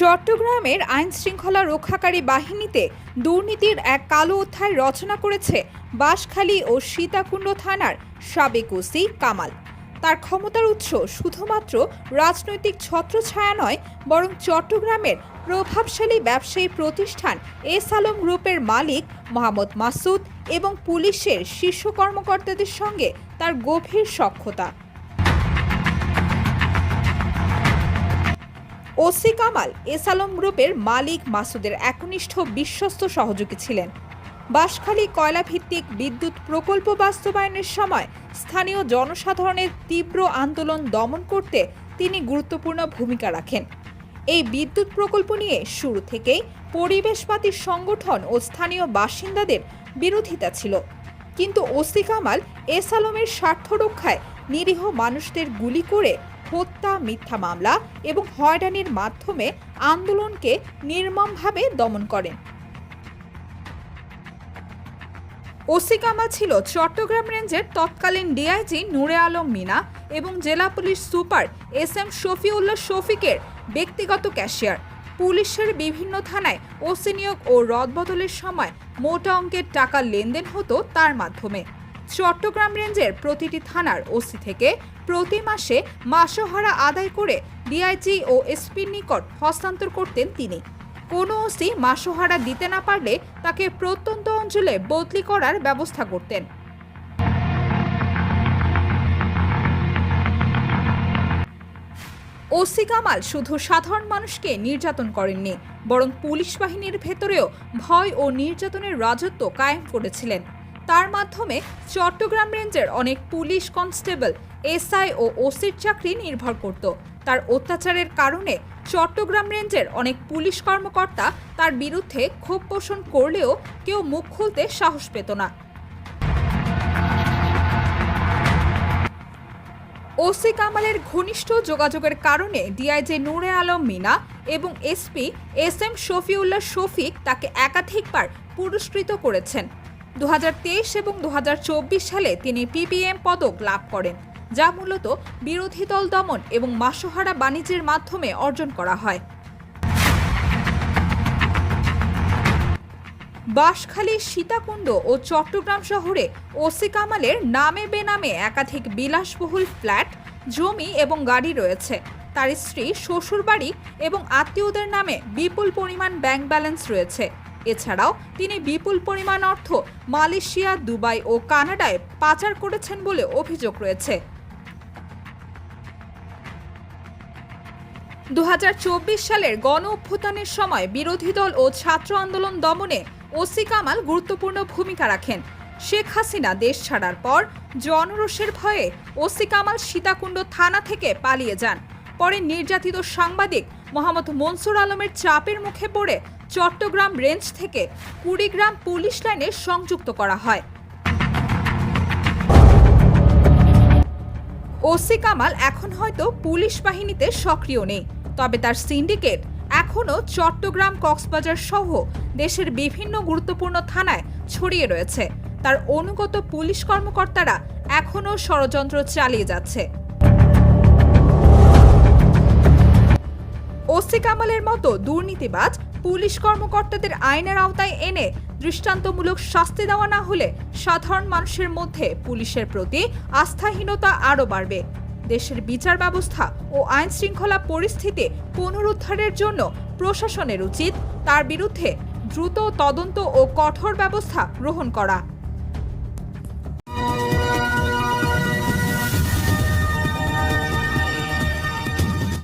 চট্টগ্রামের আইন শৃঙ্খলা রক্ষাকারী বাহিনীতে দুর্নীতির এক কালো অধ্যায় রচনা করেছে বাঁশখালী ও সীতাকুণ্ড থানার সাবেক ওসি কামাল। তার ক্ষমতার উৎস শুধুমাত্র রাজনৈতিক ছত্রছায়া নয়, বরং চট্টগ্রামের প্রভাবশালী ব্যবসায়ী প্রতিষ্ঠান এস আলম গ্রুপের মালিক মোহাম্মদ মাসুদ এবং পুলিশের শীর্ষ কর্মকর্তাদের সঙ্গে তার গভীর সখ্যতা। ওসি কামাল এস আলম গ্রুপের মালিক মাসুদের একনিষ্ঠ বিশ্বস্ত সহযোগী ছিলেন। বাঁশখালী কয়লাভিত্তিক বিদ্যুৎ প্রকল্প বাস্তবায়নের সময় স্থানীয় জনসাধারণের তীব্র আন্দোলন দমন করতে তিনি গুরুত্বপূর্ণ ভূমিকা রাখেন। এই বিদ্যুৎ প্রকল্প নিয়ে শুরু থেকেই পরিবেশবাদী সংগঠন ও স্থানীয় বাসিন্দাদের বিরোধিতা ছিল। কিন্তু ওসি কামাল এস আলমের স্বার্থ রক্ষায় নিরীহ মানুষদের গুলি করে হত্যা, মিথ্যা মামলা এবং হয়রানির মাধ্যমে আন্দোলনকে নির্মমভাবে দমন করেন। ওসিকামা ছিল চট্টগ্রাম রেঞ্জের তৎকালীন ডিআইজি নূরে আলম মিনা এবং জেলা police super S M Shafiullah শফিকের ব্যক্তিগত ক্যাশিয়ার। পুলিশের বিভিন্ন থানায় ওসি নিয়োগ ও রদবদলের সময় মোটা অঙ্কের টাকা লেনদেন হতো তার মাধ্যমে। চট্টগ্রাম রেঞ্জের প্রতিটি থানার ওসি থেকে প্রতি মাসে মাসোহারা আদায় করে ডিআইজি ও এসপির নিকট হস্তান্তর করতেন তিনি। কোনো ওসি মাসোহারা দিতে না পারলে তাকে প্রত্যন্ত অঞ্চলে বদলি করার ব্যবস্থা করতেন। ওসি কামাল শুধু সাধারণ মানুষকে নির্যাতন করেননি, বরং পুলিশ বাহিনীর ভেতরেও ভয় ও নির্যাতনের রাজত্ব কায়েম করেছিলেন। তার মাধ্যমে চট্টগ্রাম রেঞ্জের অনেক পুলিশ কনস্টেবল, এসআই ও ওসির চাকরি নির্ভর করত। তার অত্যাচারের কারণে চট্টগ্রাম রেঞ্জের অনেক পুলিশ কর্মকর্তা তার বিরুদ্ধে ক্ষোভ পোষণ করলেও কেউ মুখ খুলতে সাহস পেত না। ওসি কামালের ঘনিষ্ঠ যোগাযোগের কারণে ডিআইজে নূরে আলম মিনা এবং SP S M Shafiullah Shafiq তাকে একাধিকবার পুরস্কৃত করেছেন। দু হাজার তেইশ এবং দু হাজার চব্বিশ সালে তিনি পিপিএম পদক লাভ করেন, যা মূলত বিরোধী দল দমন এবং মাসোহারা বাণিজ্যের মাধ্যমে অর্জন করা হয়। বাঁশখালী, সীতাকুণ্ড ও চট্টগ্রাম শহরে ওসি কামালের নামে বেনামে একাধিক বিলাসবহুল ফ্ল্যাট, জমি এবং গাড়ি রয়েছে। তার স্ত্রী, শ্বশুরবাড়ি এবং আত্মীয়দের নামে বিপুল পরিমাণ ব্যাংক ব্যালেন্স রয়েছে। এছাড়াও তিনি বিপুল পরিমাণ অর্থ মালয়েশিয়া, দুবাই ও কানাডায় পাচার করেছেন বলে অভিযোগ রয়েছে। দু সালের গণ অভ্যুত্থানের সময় বিরোধী দল ও ছাত্র আন্দোলন দমনে ওসি কামাল গুরুত্বপূর্ণ ভূমিকা রাখেন। শেখ হাসিনা দেশ ছাড়ার পর জনরোষের ভয়ে ওসি কামাল সীতাকুণ্ড থানা থেকে পালিয়ে যান। পরে নির্যাতিত সাংবাদিক মোহাম্মদ মনসুর আলমের চাপের মুখে পড়ে চট্টগ্রাম রেঞ্জ থেকে কুড়িগ্রাম পুলিশ লাইনে সংযুক্ত করা হয়। ওসি কামাল এখন হয়তো পুলিশ বাহিনীতে সক্রিয় নেই, তবে তার সিন্ডিকেট এখনও চট্টগ্রাম কক্সবাজার সহ দেশের বিভিন্ন গুরুত্বপূর্ণ থানায় ছড়িয়ে রয়েছে। তার অনুগত পুলিশ কর্মকর্তারা এখনও ষড়যন্ত্র চালিয়ে যাচ্ছে। ওসি কামালের মতো দুর্নীতিবাজ পুলিশ কর্মকর্তাদের আইনের আওতায় এনে দৃষ্টান্তমূলক শাস্তি দেওয়া না হলে সাধারণ মানুষের মধ্যে পুলিশের প্রতি আস্থাহীনতা আরও বাড়বে। দেশের বিচার ব্যবস্থা ও আইন শৃঙ্খলা পরিস্থিতি পুনরুদ্ধারের জন্য প্রশাসনের উচিত তার বিরুদ্ধে দ্রুত তদন্ত ও কঠোর ব্যবস্থা গ্রহণ করা।